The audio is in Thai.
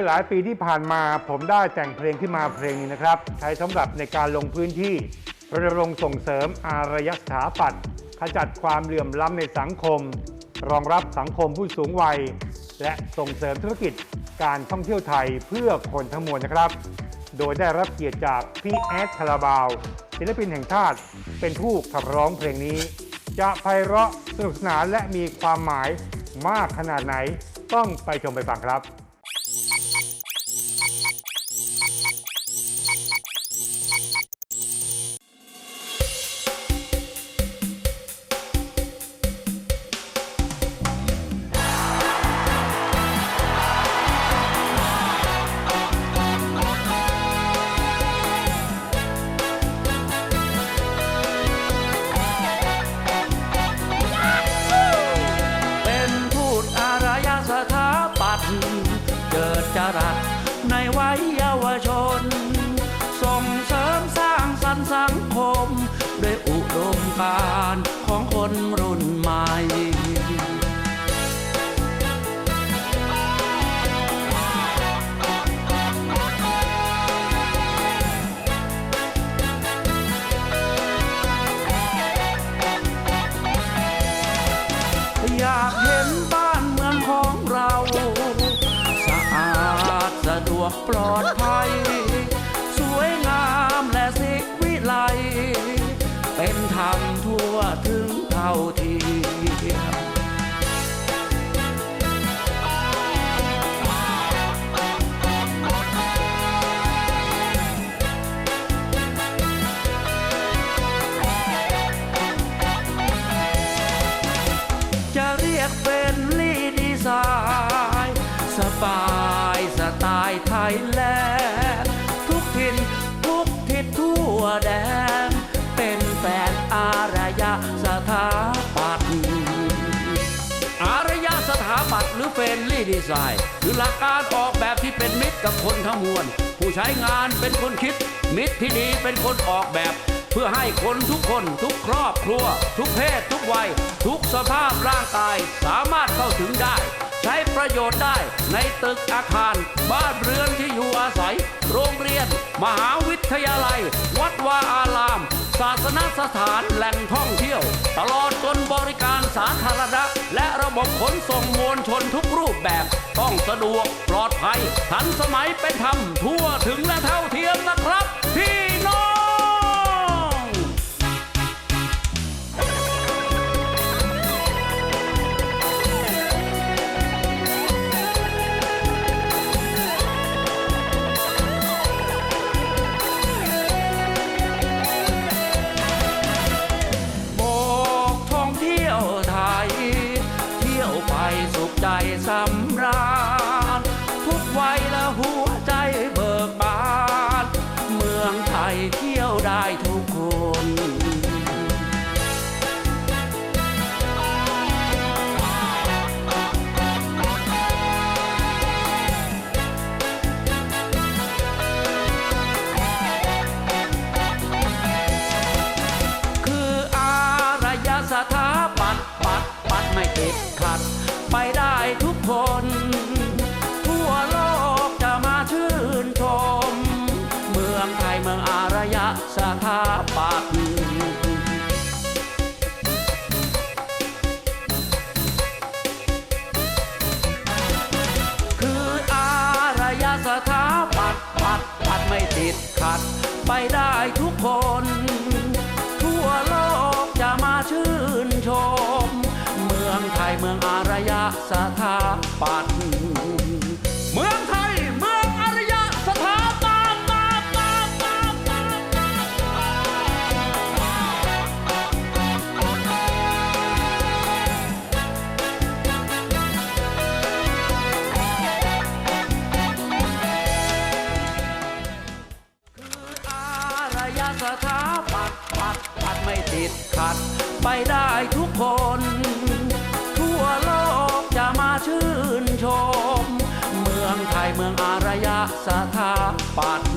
มื่อหลายปีที่ผ่านมาผมได้แต่งเพลงขึ้นมาเพลงนี้นะครับ ใช้สำหรับในการลงพื้นที่รณรงค์ส่งเสริมอารยสถาปัตย์ขจัดความเหลื่อมล้ำในสังคม รองรับสังคมผู้สูงวัย และส่งเสริมธุรกิจการท่องเที่ยวไทยเพื่อคนทั้งมวลนะครับ โดยได้รับเกียรติจากพี่แอดคาราบาวศิลปินแห่งชาติเป็นผู้ขับร้องเพลงนี้ จะไพเราะสนุกสนานและมีความหมายมากขนาดไหน ต้องไปชมไปฟังครับ รัสในวัยเยาวชน ส่งเสริมสร้างสรรค์สังคม ด้วยอุดมการณ์ ดปลอดภัย สวยงามและสิวิไล เป็นธรรมทั่วถึงเท่าเทียมจะเรียกเป็นลีดีไซน์สบาย สไตล์ไทยแลนด์ทุกถิ่นทุกทิศทั่วแดนเป็นแฟนอารยสถาปัตย์อารยสถาปัตย์หรือเฟรนลี่ดีไซน์คือหลักการออกแบบที่เป็นมิตรกับคนทั้งมวล ผู้ใช้งานเป็นคนคิด มิตรที่ดีเป็นคนออกแบบ เพื่อให้คนทุกคนทุกครอบครัว ทุกเพศทุกวัย ทุกสภาพร่างกายสามารถเข้าถึงได้ ประโยชน์ได้ ในตึกอาคาร บ้านเรือนที่อยู่อาศัย โรงเรียน มหาวิทยาลัย วัดวาอาราม ศาสนสถานแหล่งท่องเที่ยว ตลอดจนบริการสาธารณะ และระบบขนส่งมวลชนทุกรูปแบบ ต้องสะดวกปลอดภัย ทันสมัยเป็นธรรมทั่วถึงและเท่าเทียมนะครับพี่ สำราญ ทุกวัยและหัวใจเบิกบาน เมืองไทยเที่ยวได้ทุกคนาปัดพัดไม่ติดขัด ไปได้ทุกคน ทั่วโลกจะมาชื่นชม เมืองไทยเมืองอารยะสถา สถาปัตย์ปัดปัดไม่ติดขัด ไปได้ทุกคน ทั่วโลกจะมาชื่นชม เมืองไทยเมืองอารยะสถาปัตย์